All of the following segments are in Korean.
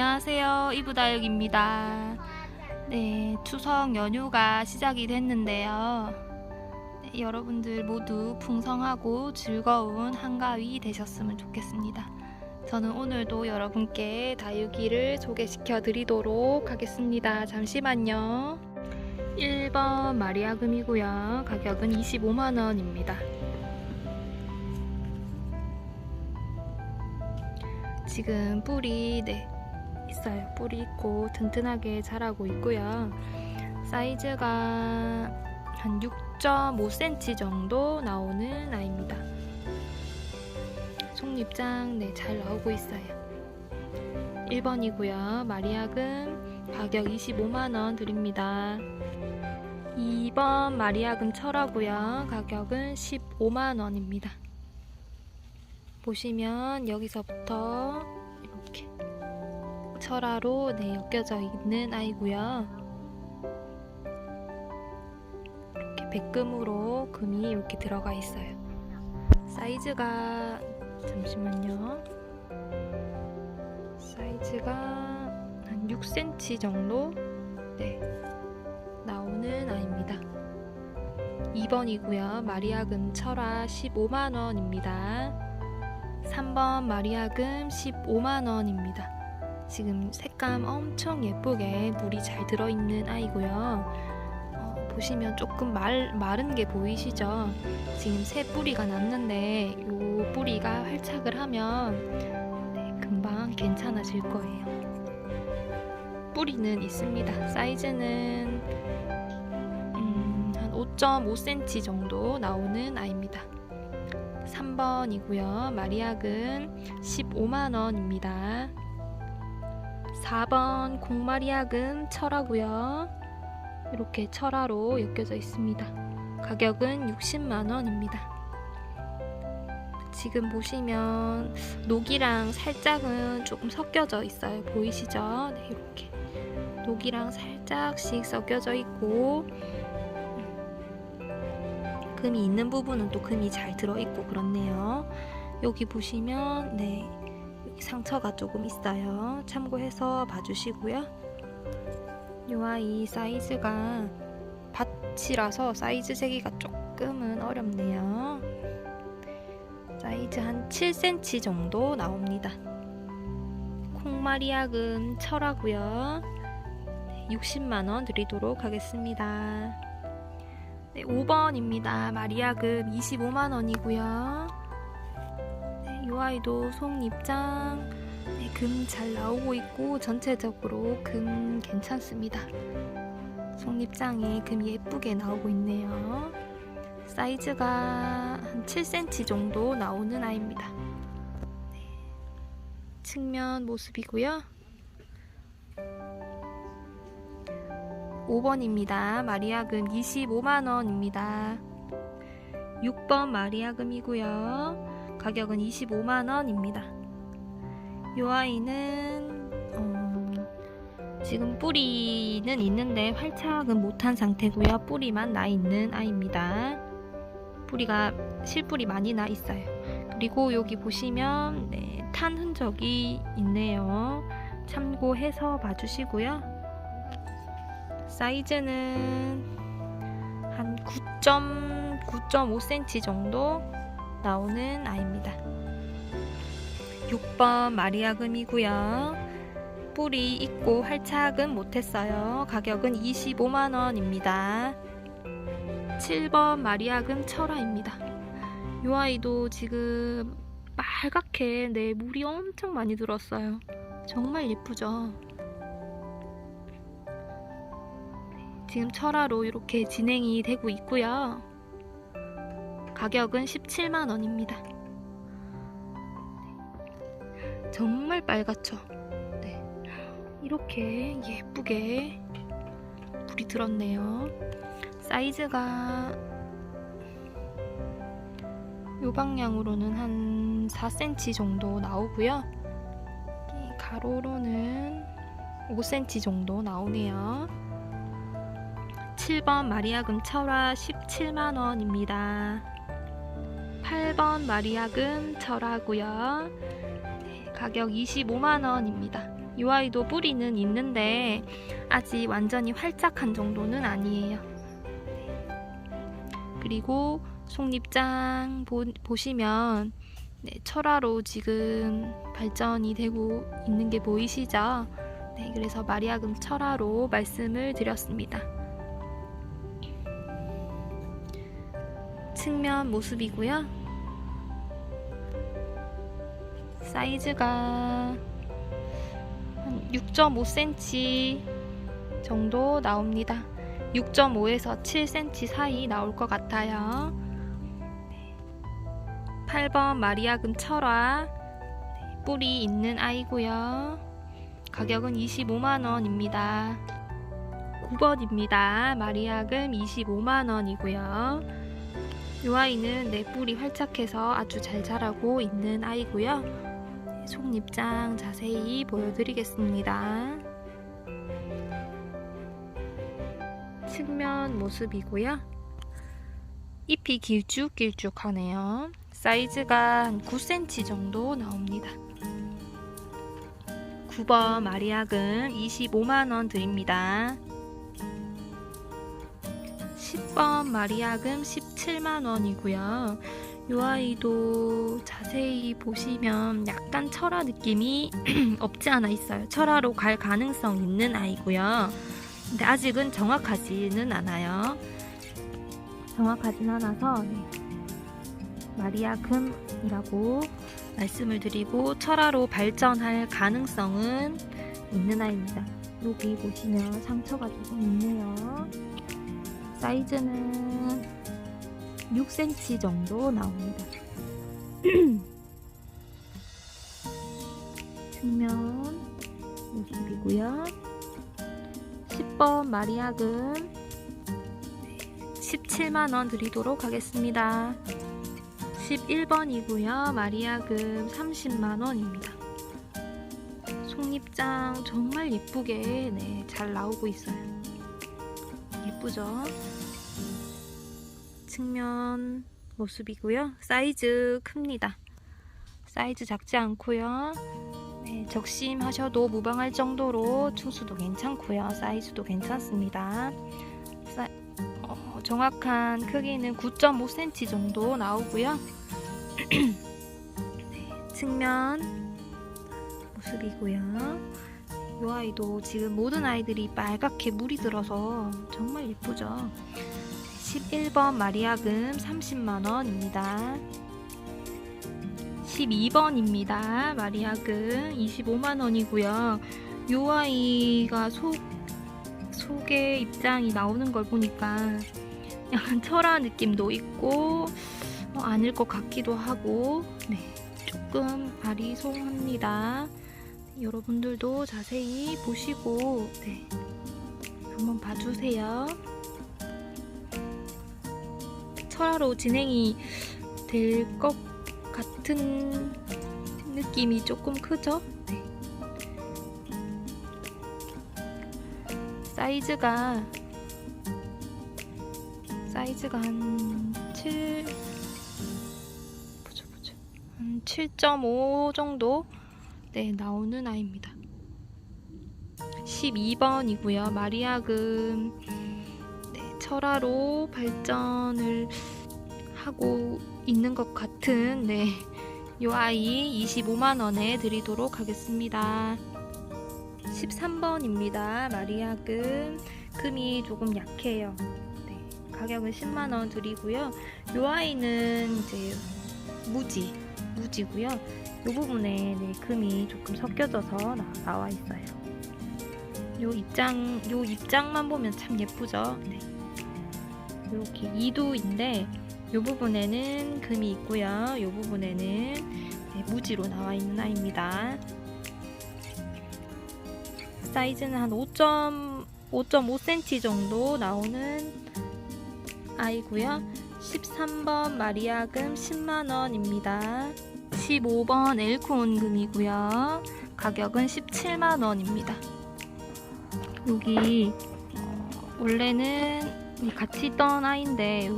안녕하세요. 이브다육입니다. 네, 추석 연휴가 시작이 됐는데요. 네, 여러분들 모두 풍성하고 즐거운 한가위 되셨으면 좋겠습니다. 저는 오늘도 여러분께 다육이를 소개시켜 드리도록 하겠습니다. 잠시만요. 1번 마리아금이고요. 가격은 25만원입니다. 지금 뿌리 네 있어요. 뿌리 있고 튼튼하게 자라고 있고요. 사이즈가 한 6.5cm 정도 나오는 아이입니다. 속립장 네 잘 나오고 있어요. 1번이고요. 마리아금 가격 25만원 드립니다. 2번 마리아금 철하고요. 가격은 15만원입니다. 보시면 여기서부터 철화로 네, 엮여져 있는 아이고요. 이렇게 백금으로 금이 이렇게 들어가 있어요. 사이즈가 잠시만요. 사이즈가 한 6cm 정도 네, 나오는 아이입니다. 2번이고요. 마리아금 철화 15만원입니다. 3번 마리아금 15만원입니다. 지금 색감 엄청 예쁘게 물이 잘 들어있는 아이고요. 어, 보시면 조금 말, 마른 게 보이시죠? 지금 새 뿌리가 났는데 이 뿌리가 활착을 하면 네, 금방 괜찮아질 거예요. 뿌리는 있습니다. 사이즈는 음, 한 5.5cm 정도 나오는 아이입니다. 3번이고요. 마리아금 15만원입니다. 4번 공마리아금 철하고요. 이렇게 철화로 엮여져 있습니다. 가격은 60만원입니다. 지금 보시면 녹이랑 살짝은 조금 섞여져 있어요. 보이시죠? 네, 이렇게 녹이랑 살짝씩 섞여져 있고 금이 있는 부분은 또 금이 잘 들어있고 그렇네요. 여기 보시면 네 상처가 조금 있어요. 참고해서 봐주시고요. 이 아이 사이즈가 밭이라서 사이즈 세기가 조금은 어렵네요. 사이즈 한 7cm 정도 나옵니다. 콩마리아금 철하고요. 60만원 드리도록 하겠습니다. 네, 5번입니다. 마리아금 25만원이고요. 네, 이 아이도 속립장 네, 금잘 나오고 있고 전체적으로 금 괜찮습니다. 속립장에 금 예쁘게 나오고 있네요. 사이즈가 한 7cm 정도 나오는 아이입니다. 네, 측면 모습이고요. 5번입니다. 마리아금 25만원입니다. 6번 마리아금이고요. 가격은 25만원입니다. 이 아이는 어, 지금 뿌리는 있는데 활착은 못한 상태고요. 뿌리만 나 있는 아이입니다. 뿌리가 실뿌리 많이 나 있어요. 그리고 여기 보시면 네, 탄 흔적이 있네요. 참고해서 봐주시고요. 사이즈는 한 9.9.5cm 정도 나오는 아이입니다. 6번 마리아금이고요. 뿌리 있고 활착은 못했어요. 가격은 25만원입니다. 7번 마리아금 철화입니다. 이 아이도 지금 빨갛게 네, 물이 엄청 많이 들었어요. 정말 예쁘죠? 지금 철화로 이렇게 진행이 되고 있고요. 가격은 17만 원입니다. 정말 빨갛죠? 네. 이렇게 예쁘게 불이 들었네요. 사이즈가 요 방향으로는 한 4cm 정도 나오고요. 가로로는 5cm 정도 나오네요. 7번 마리아금 철화 17만원입니다. 8번 마리아금 철화고요. 네, 가격 25만원입니다. 이 아이도 뿌리는 있는데 아직 완전히 활짝한 정도는 아니에요. 그리고 속립장 보, 보시면 네, 철화로 지금 발전이 되고 있는 게 보이시죠? 네, 그래서 마리아금 철화로 말씀을 드렸습니다. 측면 모습이고요. 사이즈가 한 6.5cm 정도 나옵니다. 6.5에서 7cm 사이 나올 것 같아요. 8번 마리아금 철화 네, 뿌리 있는 아이고요. 가격은 25만원입니다. 9번입니다. 마리아금 25만원이고요. 이 아이는 내 뿌리 활착해서 아주 잘 자라고 있는 아이고요. 네, 속립장 자세히 보여드리겠습니다. 측면 모습이고요. 잎이 길쭉길쭉하네요. 사이즈가 한 9cm 정도 나옵니다. 9번 마리아금 25만원 드립니다. 10번 마리아금 17만원이고요. 이 아이도 자세히 보시면 약간 철화 느낌이 없지 않아 있어요. 철화로 갈 가능성 있는 아이고요. 근데 아직은 정확하지는 않아요. 정확하진 않아서 네. 마리아 금이라고 말씀을 드리고 철화로 발전할 가능성은 있는 아이입니다. 여기 보시면 상처가 조금 있네요. 사이즈는 6cm 정도 나옵니다. 측면 모습이고요. 10번 마리아금 17만원 드리도록 하겠습니다. 11번이고요. 마리아금 30만원입니다. 속립장 정말 예쁘게 네, 잘 나오고 있어요. 예쁘죠? 측면 모습이고요. 사이즈 큽니다. 사이즈 작지 않고요. 네, 적심하셔도 무방할 정도로 충수도 괜찮고요. 사이즈도 괜찮습니다. 사, 어, 정확한 크기는 9.5cm 정도 나오고요. 네, 측면 모습이고요. 이 아이도 지금 모든 아이들이 빨갛게 물이 들어서 정말 예쁘죠. 11번 마리아금 30만원입니다. 12번입니다. 마리아금 25만원이고요. 이 아이가 속, 속에 입장이 나오는 걸 보니까 약간 철화 느낌도 있고 어, 아닐 것 같기도 하고 네, 조금 아리송합니다. 여러분들도 자세히 보시고 네, 한번 봐주세요. 철화로 진행이 될 것 같은 느낌이 조금 크죠? 네. 사이즈가 사이즈가 한 7, 보자 보자, 한 7.5 정도 네, 나오는 아이입니다. 12번이고요. 마리아금 네, 철화로 발전을 하고 있는 것 같은 네, 요 아이 25만 원에 드리도록 하겠습니다. 13번입니다. 마리아금 금이 조금 약해요. 네, 가격은 10만 원 드리고요. 요 아이는 이제 무지 무지고요. 이 부분에 네, 금이 조금 섞여져서 나, 와 있어요. 요 입장, 요 입장만 보면 참 예쁘죠. 네. 이렇게 이두인데 이 부분에는 금이 있고요. 이 부분에는 네, 무지로 나와 있는 아이입니다. 사이즈는 한 5.5cm 정도 나오는 아이고요. 13번 마리아금 10만원입니다. 15번 엘콘 금이고요. 가격은 17만원입니다. 여기 원래는 같이 있던 아이인데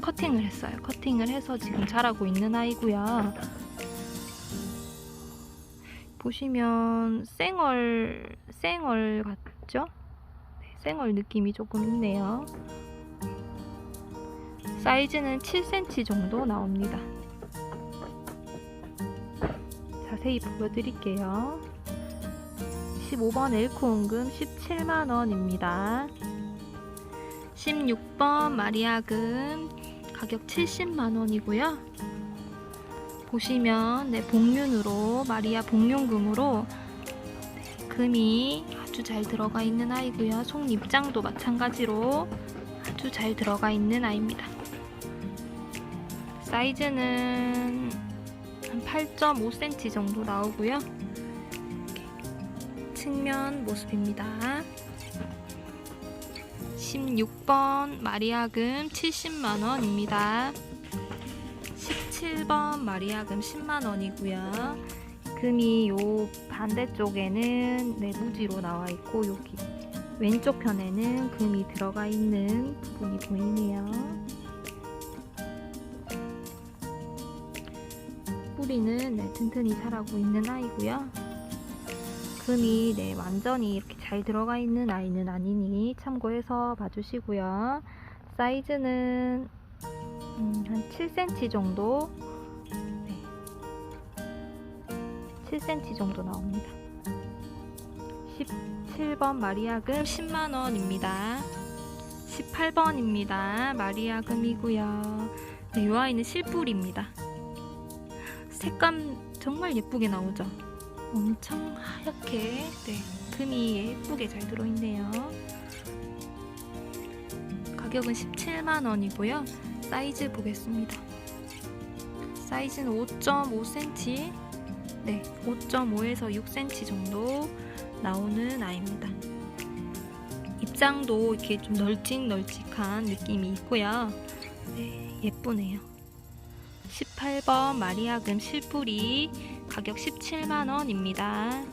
커팅을 했어요. 커팅을 해서 지금 자라고 있는 아이고요. 보시면 쌩얼 쌩얼 같죠? 네, 쌩얼 느낌이 조금 있네요. 사이즈는 7cm 정도 나옵니다. 자세히 보여드릴게요. 15번 엘코 은금 17만원입니다. 16번 마리아금 가격 70만원이고요. 보시면 네, 복륜으로 마리아 복륜금으로 네, 금이 아주 잘 들어가 있는 아이고요. 속 입장도 마찬가지로 아주 잘 들어가 있는 아이입니다. 사이즈는 한 8.5cm 정도 나오고요. 측면 모습입니다. 16번 마리아금 70만원입니다. 17번 마리아금 10만원이고요. 금이 요 반대쪽에는 네, 무지로 나와 있고 여기 왼쪽 편에는 금이 들어가 있는 부분이 보이네요. 뿌리는 네, 튼튼히 자라고 있는 아이고요. 금이 네, 완전히 이렇게 잘 들어가 있는 아이는 아니니 참고해서 봐주시고요. 사이즈는 음, 한 7cm 정도 네. 7cm 정도 나옵니다. 17번 마리아금 10만원입니다. 18번입니다. 마리아금이고요. 네, 이 아이는 실뿔입니다. 색감 정말 예쁘게 나오죠? 엄청 하얗게 네, 금이 예쁘게 잘 들어있네요. 가격은 17만원이고요. 사이즈 보겠습니다. 사이즈는 5.5cm, 네, 5.5에서 6cm 정도 나오는 아이입니다. 입장도 이렇게 좀 널찍널찍한 느낌이 있고요. 네, 예쁘네요. 18번 마리아금 실뿌리 가격 17만원입니다.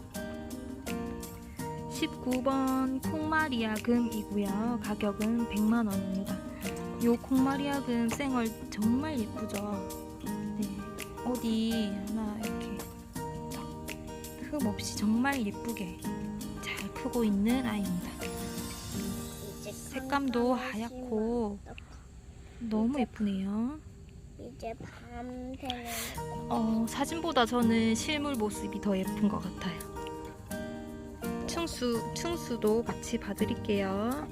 19번 콩마리아금이고요. 가격은 100만원입니다. 요 콩마리아금 쌩얼 정말 예쁘죠? 네, 어디 하나 이렇게 흠 없이 정말 예쁘게 잘 크고 있는 아이입니다. 색감도 하얗고 너무 예쁘네요. 이제 밤 되면 어, 사진보다 저는 실물 모습이 더 예쁜 것 같아요. 충수, 충수도 같이 봐드릴게요.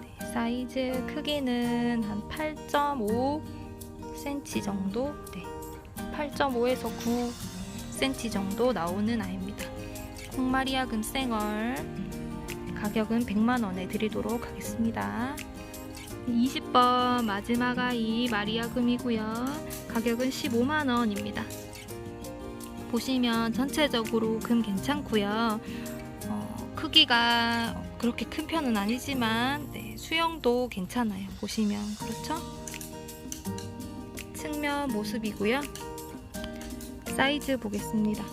네, 사이즈 크기는 한 8.5cm 정도? 네. 8.5에서 9cm 정도 나오는 아이입니다. 콩마리아 금생얼 가격은 100만원에 드리도록 하겠습니다. 20번 마지막 아이 마리아금이고요. 가격은 15만원입니다. 보시면 전체적으로 금 괜찮고요. 어, 크기가 그렇게 큰 편은 아니지만 네, 수영도 괜찮아요. 보시면 그렇죠? 측면 모습이고요. 사이즈 보겠습니다.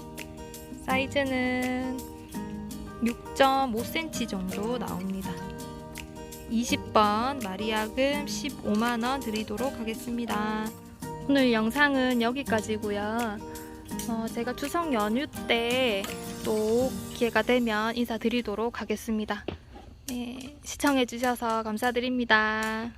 사이즈는 6.5cm 정도 나옵니다. 20번 마리아금 15만원 드리도록 하겠습니다. 오늘 영상은 여기까지고요. 어, 제가 추석 연휴 때 또 기회가 되면 인사드리도록 하겠습니다. 네, 시청해주셔서 감사드립니다.